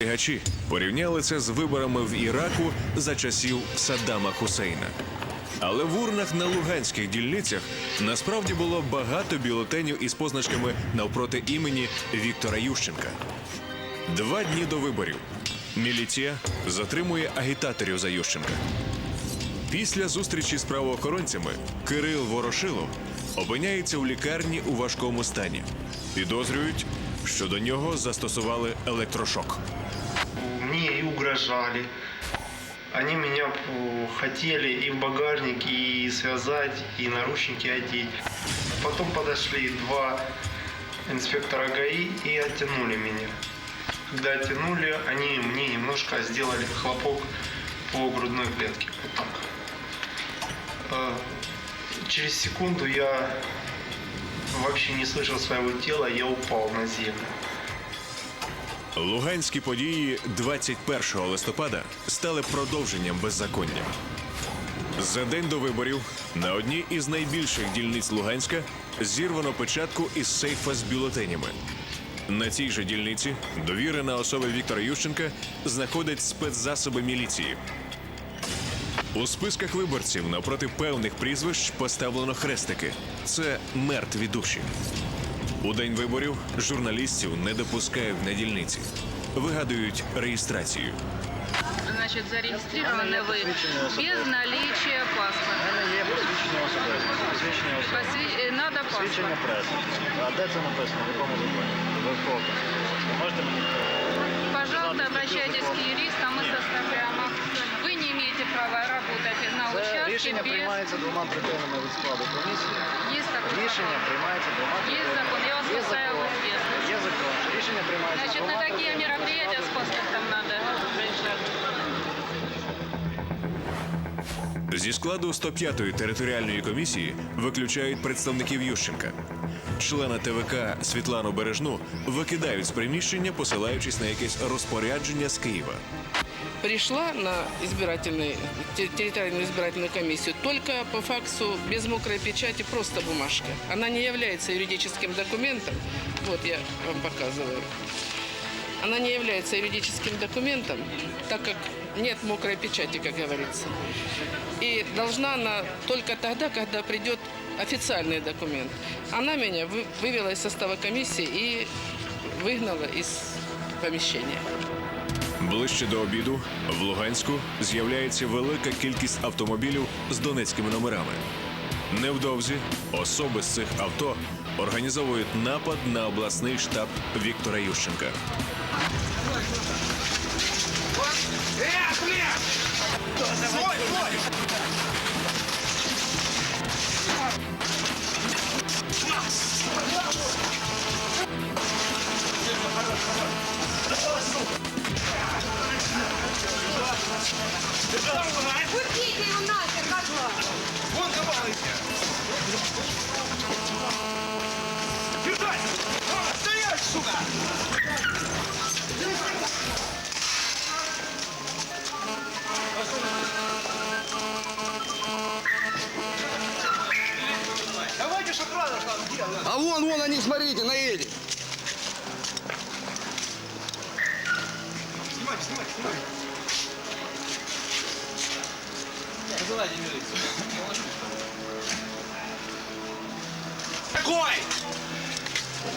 Спостерігачі порівняли це з виборами в Іраку за часів Саддама Хусейна. Але в урнах на луганських дільницях насправді було багато бюлетенів із позначками навпроти імені Віктора Ющенка. Два дні до виборів міліція затримує агітаторів за Ющенка. Після зустрічі з правоохоронцями Кирил Ворошилов опиняється у лікарні у важкому стані. Підозрюють, що до нього застосували електрошок. Угрожали. Они меня хотели и в багажник, и связать, и наручники одеть. Потом подошли два инспектора ГАИ и оттянули меня. Когда оттянули, они мне немножко сделали хлопок по грудной клетке. Вот так. Э, Через секунду я вообще не слышал своего тела, я упал на землю. Луганські події 21 листопада стали продовженням беззаконня. За день до виборів на одній із найбільших дільниць Луганська зірвано печатку із сейфа з бюлетенями. На цій же дільниці довірена особа Віктора Ющенка знаходить спецзасоби міліції. У списках виборців напроти певних прізвищ поставлено хрестики. Це мертві душі. У день виборів журналістів не допускають на дільниці, вигадують реєстрацію. Значит, зарегистрированы вы без наличия У паспорта. мене є посвідчення особисто. Посвідчення особисто. Посвя- э, Надо Посвідчення паспорт. преси. А де це написано? В якому законі? Обов'язково посвідчення. Ви Можете мені Пожалуйста, обращайтесь к юристам, мы составляем. акт. На Це участке рішення приймається двома третинами від складу комісії. Есть такой Рішення закон. приймається двома Есть закон, я вас Є поставила в известность. Є закон. що Рішення приймається Значит, двома на такие третинами мероприятия с складу паспортом надо приезжать. Зі складу 105-ї територіальної комісії виключають представників Ющенка. Члена ТВК Світлану Бережну викидають з приміщення, посилаючись на якесь розпорядження з Києва. Пришла на избирательный, те- территориальную избирательную комиссию только по факсу, без мокрой печати, просто бумажка. Она не является юридическим документом. Вот я вам показываю. Она не является юридическим документом, так как нет мокрой печати, как говорится. И должна она только тогда, когда придет официальный документ. Она меня вы- вывела из состава комиссии и выгнала из помещения. Ближче до обіду в Луганську з'являється велика кількість автомобілів з донецькими номерами. Невдовзі особи з цих авто організовують напад на обласний штаб Віктора Ющенка. Купите его нахер, козла! Вон давайте! Держать! Стоять, сука! А вон, вон они, смотрите, наедет.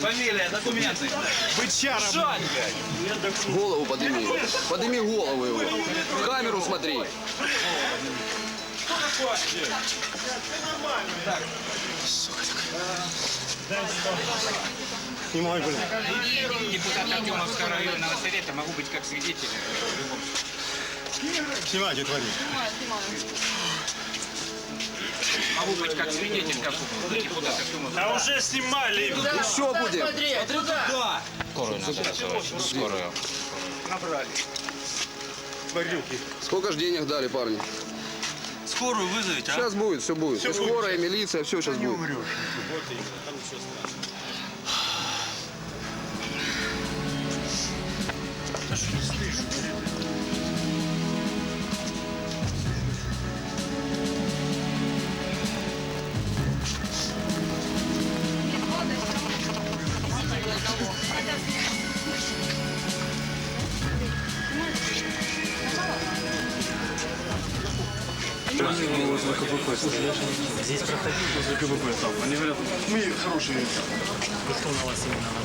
Фамилия, документы. Бычара. Голову подними. Подними голову его. В камеру смотри. Депутат Артемовского районного совета могу быть как свидетель в любом Снимайте, твори. Могу быть как свидетель, как депутат Артемовского. А уже снимали. Еще будем. Тварюки. Сколько ж денег дали, парни? Скорую вызовите, Сейчас будет, все будет. И скорая, и милиция, все сейчас будет. возле Здесь проходили? Возле КПП там. Они говорят, мы хорошие. Кто на вас именно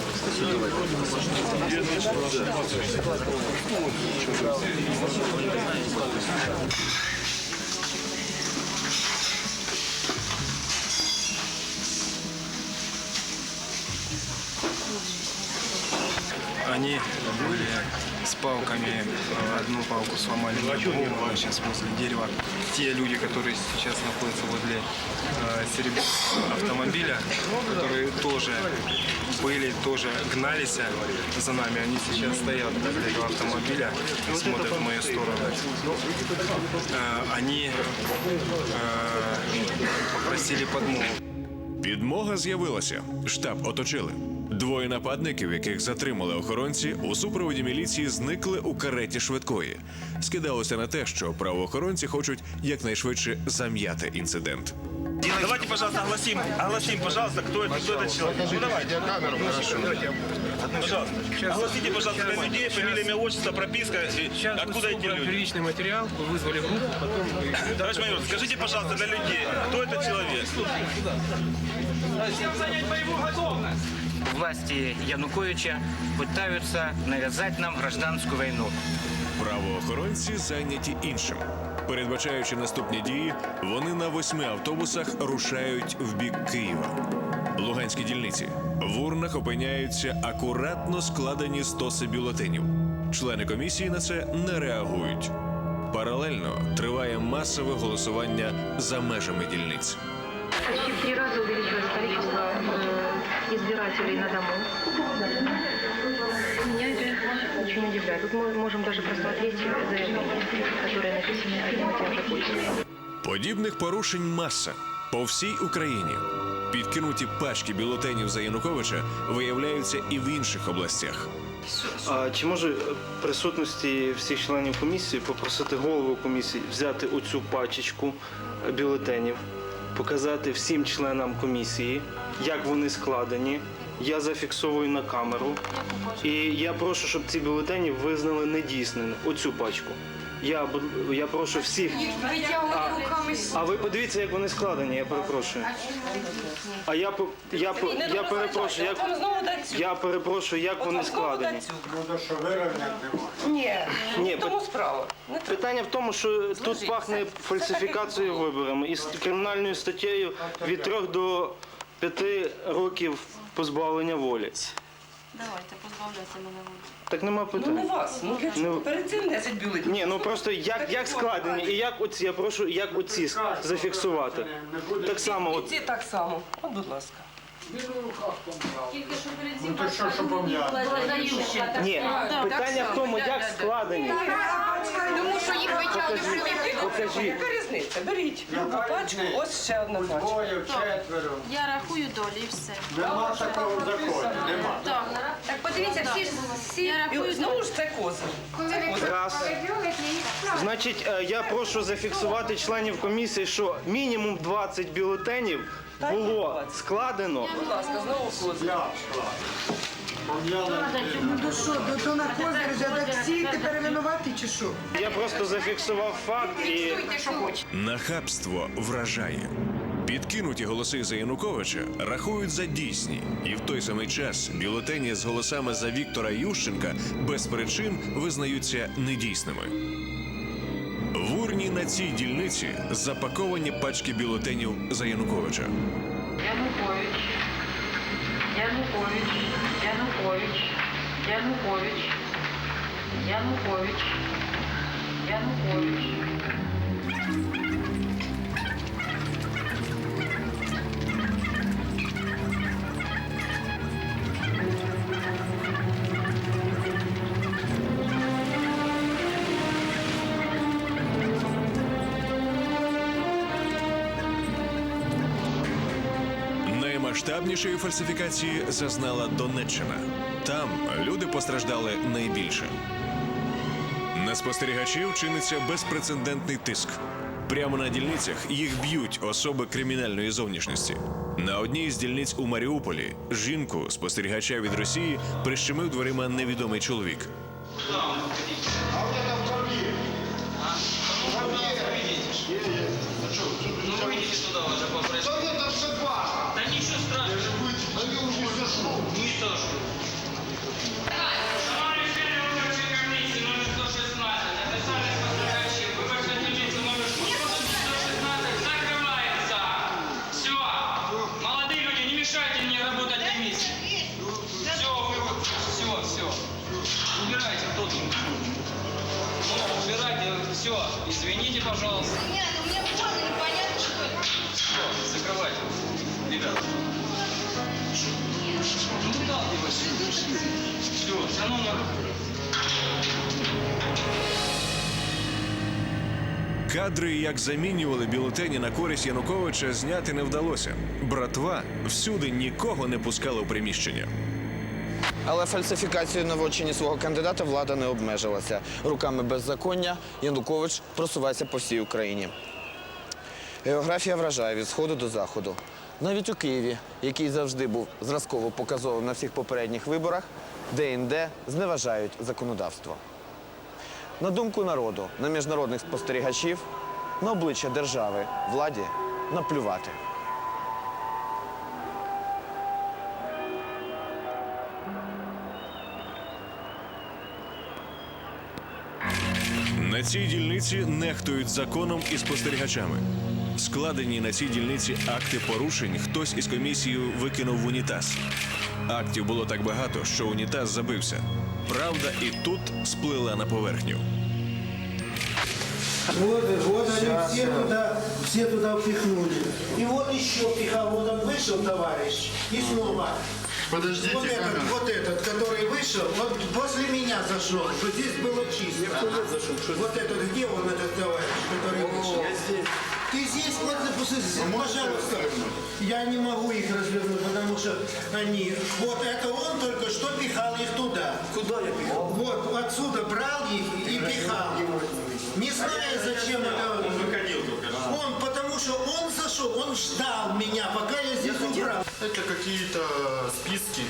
Они были с палками, э, одну палку сломали на голову, она сейчас возле дерева. Те люди, которые сейчас находятся возле э, серебряного автомобиля, которые тоже были, тоже гнались за нами, они сейчас стоят возле этого автомобиля и смотрят в мою сторону. Э, Они э, попросили подмогу. Підмога з'явилася. Штаб оточили. Двоє нападників, яких затримали охоронці, у супроводі міліції зникли у кареті швидкої. Скидалося на те, що правоохоронці хочуть якнайшвидше зам'яти інцидент. Давайте, пожалуйста, огласим, огласим, пожалуйста, кто это, кто это человек. Ну давайте. камеру, хорошо. Пожалуйста. Огласите, пожалуйста, для людей, фамилия, имя, отчество, прописка. и Откуда эти люди? Первичный материал, вы вызвали группу, потом вы... Товарищ майор, скажите, пожалуйста, для людей, кто это человек? Власти Януковича пытаются навязать нам гражданскую войну. Правоохоронці зайняті іншим. Передбачаючи наступні дії, вони на восьми автобусах рушають в бік Києва. Луганські дільниці. В урнах опиняються акуратно складені стоси бюлетенів. Члени комісії на це не реагують. Паралельно триває масове голосування за межами дільниць. Почти три раза увеличилось количество избирателей на дому. Меня это очень удивляет. Тут мы можем даже просмотреть заявления, которые написаны одним и тем же почерком. Подібних порушень маса по всій Україні. Підкинуті пачки бюлетенів за Януковича виявляються і в інших областях. А чи може е, присутності всіх членів комісії попросити голову комісії взяти оцю пачечку е, бюлетенів, показати всім членам комісії, Як вони складені. Я зафіксовую на камеру. І я прошу, щоб ці бюлетені визнали недійсними. Оцю пачку. Я, я прошу всіх. Руками. А ви подивіться, як вони складені, я перепрошую. А я по- я я перепрошую, як я перепрошую, як вони складені. Ні, Ні, тому справа. Питання в тому, що тут пахне фальсифікацією виборами і з кримінальною статтею від 3 до 5 років позбавлення волі. Давайте, позбавляйте мене. Так нема Ну не питань. вас. Ну для чого? Ну, Перед цим 10 бюлетнів. Ні, ну просто як, як складені і як оці, я прошу, як оці зафіксувати. Так само, І от, ці так само. От, будь ласка. ні, питання в тому, як складені. Тому що їх витягли. Яка різниця? Беріть другу пачку, ось ще одна пачка. Я рахую долі і все. Нема такого закону, нема. Так, Так подивіться, всі ж всі І ось знову ж це козир. Раз. Значить, е, я прошу зафіксувати членів комісії, що мінімум 20 бюлетенів було складено. Будь ласка, знову козир. Ну що, до, до наркозу так всі тепер винуваті чи що? Я просто зафіксував факт і. Нахабство вражає. Підкинуті голоси за Януковича рахують за дійсні, і в той самий час бюлетені з голосами за Віктора Ющенка без причин визнаються недійсними. В урні на цій дільниці запаковані пачки бюлетенів за Януковича. Янукович, Янукович, Янукович. Наймасштабнішої фальсифікації зазнала Донеччина. Там люди постраждали найбільше. На спостерігачів чиниться безпрецедентний тиск. Прямо на дільницях їх б'ють особи кримінальної зовнішності. На одній з дільниць у Маріуполі жінку спостерігача від Росії прищемив дверима невідомий чоловік. Та нічого страшного. Кадри, як замінювали бюлетені на користь Януковича, зняти не вдалося. Братва всюди нікого не пускала у приміщення. Але фальсифікацією на вочині свого кандидата влада не обмежилася. Руками беззаконня Янукович просувається по всій Україні. Географія вражає від сходу до заходу. Навіть у Києві, який завжди був зразково показовим на всіх попередніх виборах, де-інде зневажають законодавство. На думку народу, на міжнародних спостерігачів, на обличчя держави, владі наплювати. На цій дільниці нехтують законом і спостерігачами. Складені на цій дільниці акти порушень хтось із комісією викинув в унітаз. Актів було так багато, що унітаз забився Правда і тут сплила на поверхню. Вот, вот они все туда, все туда впихнули. И вот еще пихал, вот он вышел, товарищ, и снова. Подождите, Вот этот, вот этот, который вышел, вот после меня зашел, что здесь было чисто. Вот этот, где он, этот товарищ, который вышел? Ты здесь, вот, допустим, пожалуйста, я не могу их развернуть, потому что они, вот это он только что пихал их туда. Куда я пихал? Вот, отсюда брал их и пихал. Не зная, зачем это... Он выходил только Он, потому что он зашел, он ждал меня, пока я здесь убрал. Это какие-то списки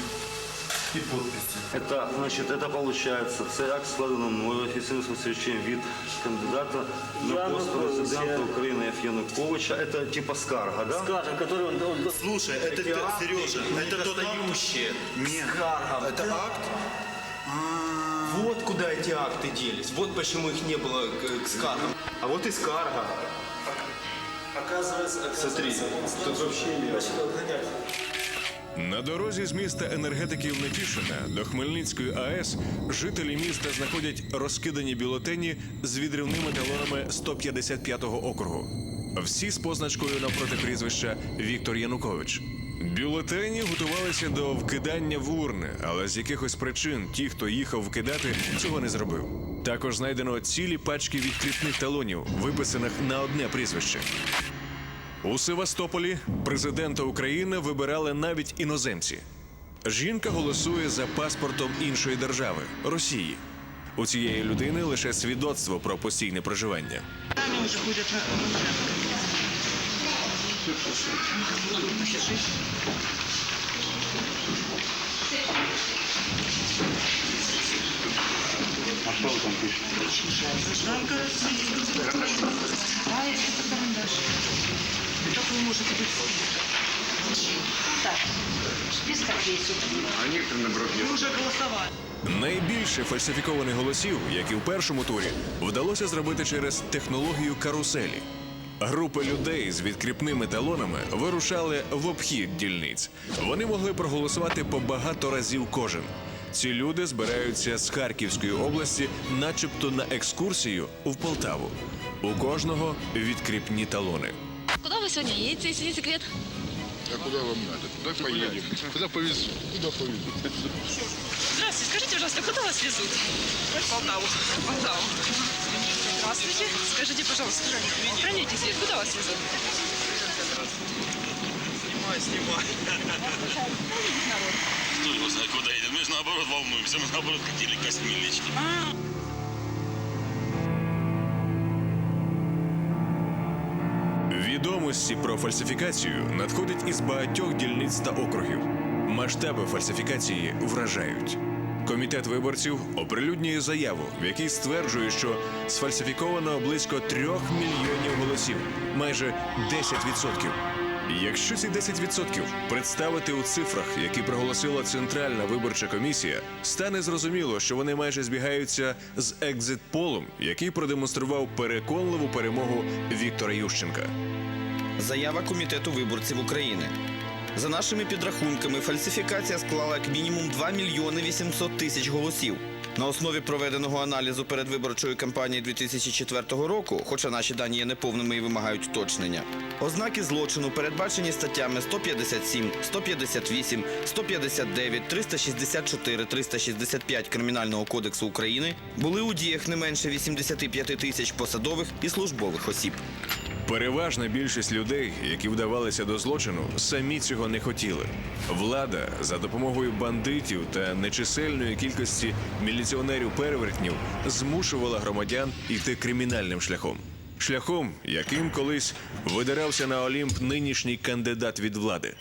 и подписи. Это, значит, это получается, цей акт складено мною офіційним спостерігачем від кандидата на пост президента України Ф. Януковича. Это типа скарга, да? Скажем, который он... он Слушай, это Сережа, это тот Недостающие. Нет, это акт. Вот куда эти акты делись. Вот почему их не было к, к скаргам. А вот и скарга. Оказывается, Смотри, тут вообще нет. На дорозі з міста енергетиків Нетішина до Хмельницької АЕС жителі міста знаходять розкидані бюлетені з відривними талонами 155-го округу. Всі з позначкою навпроти прізвища Віктор Янукович. Бюлетені готувалися до вкидання в урни, але з якихось причин ті, хто їхав вкидати, цього не зробив. Також знайдено цілі пачки відкріпних талонів, виписаних на одне прізвище. У Севастополі президента України вибирали навіть іноземці. Жінка голосує за паспортом іншої держави Росії. У цієї людини лише свідоцтво про постійне проживання. Найбільше фальсифікованих голосів, як і в першому турі, вдалося зробити через технологію каруселі. Групи людей з відкріпними талонами вирушали в обхід дільниць. Вони могли проголосувати по багато разів кожен. Ці люди збираються з Харківської області, начебто на екскурсію в Полтаву. У кожного відкріпні талони. Куда вы сегодня едете, если не секрет? А куда вам надо? Куда поедем? Куда повезу? Куда повезу? Здравствуйте, скажите, пожалуйста, куда вас везут? В Полтаву. В Полтаву. Здравствуйте. Скажите, пожалуйста, храните свет, куда вас везут? Снимай, снимай. Кто его знает, куда едем? Мы же наоборот волнуемся. Мы наоборот хотели к Космилечке. Відомості про фальсифікацію надходять із багатьох дільниць та округів. Масштаби фальсифікації вражають. Комітет виборців оприлюднює заяву, в якій стверджує, що сфальсифіковано близько трьох мільйонів голосів, майже 10%. Якщо ці 10% представити у цифрах, які проголосила Центральна виборча комісія, стане зрозуміло, що вони майже збігаються з екзит-полом, який продемонстрував переконливу перемогу Віктора Ющенка. Заява Комітету виборців України. За нашими підрахунками, фальсифікація склала як мінімум 2 мільйони 800 тисяч голосів. На основі проведеного аналізу передвиборчої кампанії 2004 року, хоча наші дані є неповними і вимагають уточнення, ознаки злочину передбачені статтями 157, 158, 159, 364, 365 Кримінального кодексу України були у діях не менше 85 тисяч посадових і службових осіб. Переважна більшість людей, які вдавалися до злочину, самі цього не хотіли. Влада за допомогою бандитів та нечисельної кількості міліціонерів-перевертнів змушувала громадян йти кримінальним шляхом. Шляхом, яким колись видирався на Олімп нинішній кандидат від влади.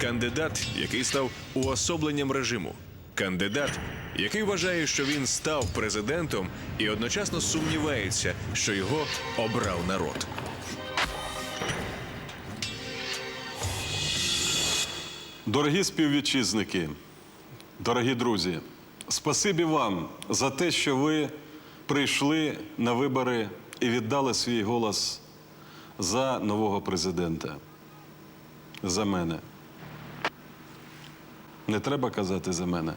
Кандидат, який став уособленням режиму. Кандидат, який вважає, що він став президентом і одночасно сумнівається, що його обрав народ. Дорогі співвітчизники, дорогі друзі, спасибі вам за те, що ви прийшли на вибори і віддали свій голос за нового президента. За мене. Не треба казати за мене.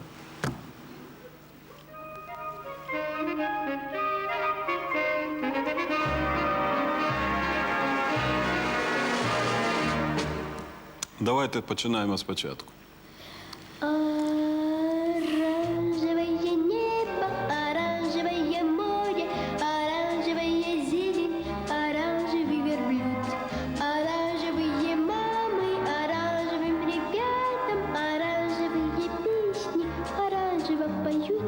Давайте починаємо спочатку. Оранжевое небо, оранжевое море, оранжевая зелень, оранжевый верблюд, оранжевые мамы, оранжевым ребятам, оранжевые песни, оранжево поют.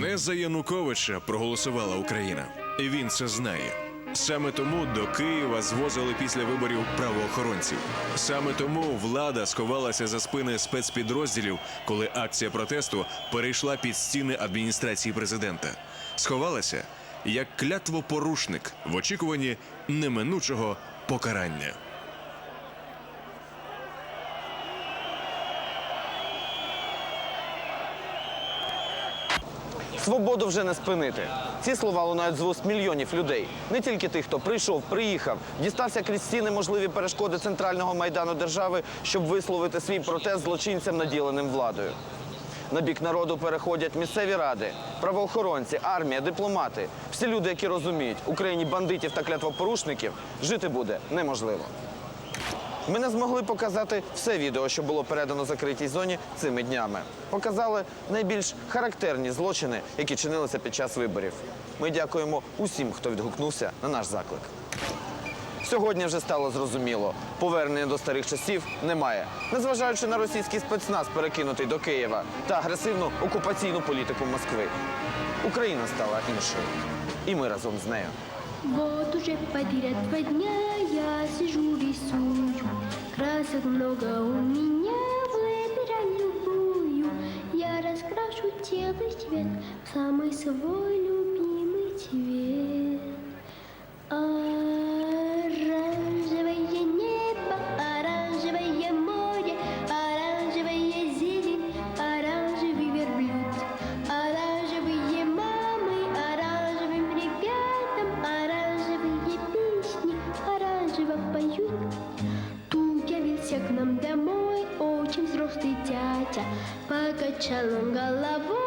Не за Януковича проголосувала Україна, і він це знає. Саме тому до Києва звозили після виборів правоохоронців. Саме тому влада сховалася за спини спецпідрозділів, коли акція протесту перейшла під стіни адміністрації президента. Сховалася як клятвопорушник в очікуванні неминучого покарання. Свободу вже не спинити. Ці слова лунають з вуст мільйонів людей. Не тільки тих, хто прийшов, приїхав, дістався крізь стіни можливі перешкоди центрального майдану держави, щоб висловити свій протест злочинцям, наділеним владою. На бік народу переходять місцеві ради, правоохоронці, армія, дипломати. Всі люди, які розуміють, Україні бандитів та клятвопорушників жити буде неможливо. Ми не змогли показати все відео, що було передано закритій зоні цими днями. Показали найбільш характерні злочини, які чинилися під час виборів. Ми дякуємо усім, хто відгукнувся на наш заклик. Сьогодні вже стало зрозуміло, повернення до старих часів немає, незважаючи на російський спецназ, перекинутий до Києва, та агресивну окупаційну політику Москви. Україна стала іншою, і ми разом з нею. Вот уже подряд два дня я сижу рисую Красок много у меня, выбирай любую. Я раскрашу тело цвет в самый свой любимый Покачал он головой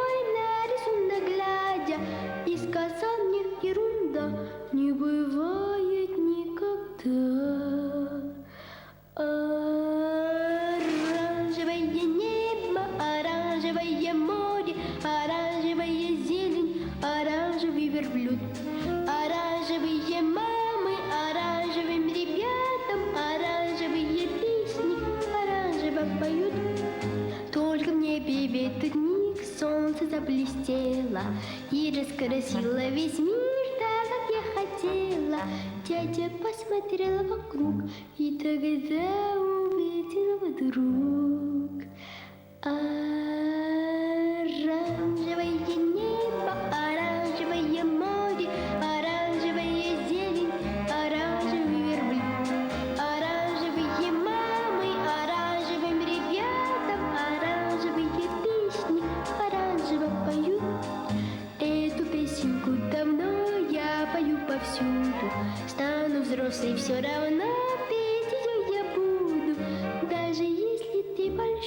заблестело и раскрасило весь мир так, как я хотела. Дядя посмотрел вокруг и тогда увидел вдруг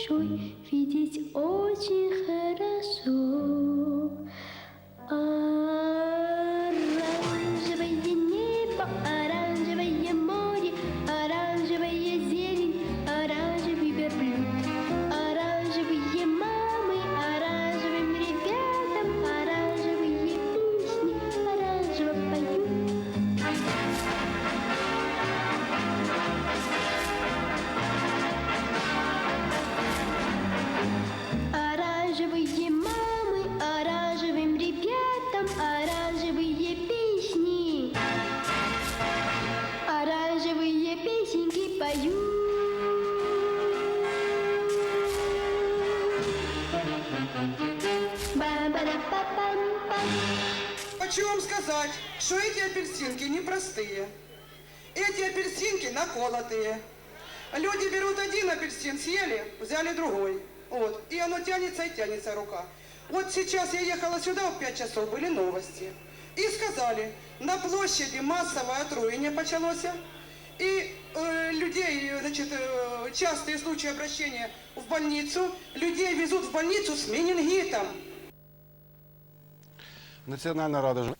সই Хочу вам сказать, что эти апельсинки непростые. Эти апельсинки наколотые. Люди берут один апельсин, съели, взяли другой. Вот. И оно тянется и тянется рука. Вот сейчас я ехала сюда в 5 часов, были новости. И сказали, на площади массовое отруение почалось. И людей, значит, э, частые случаи обращения в больницу. Людей везут в больницу с менингитом. Національна рада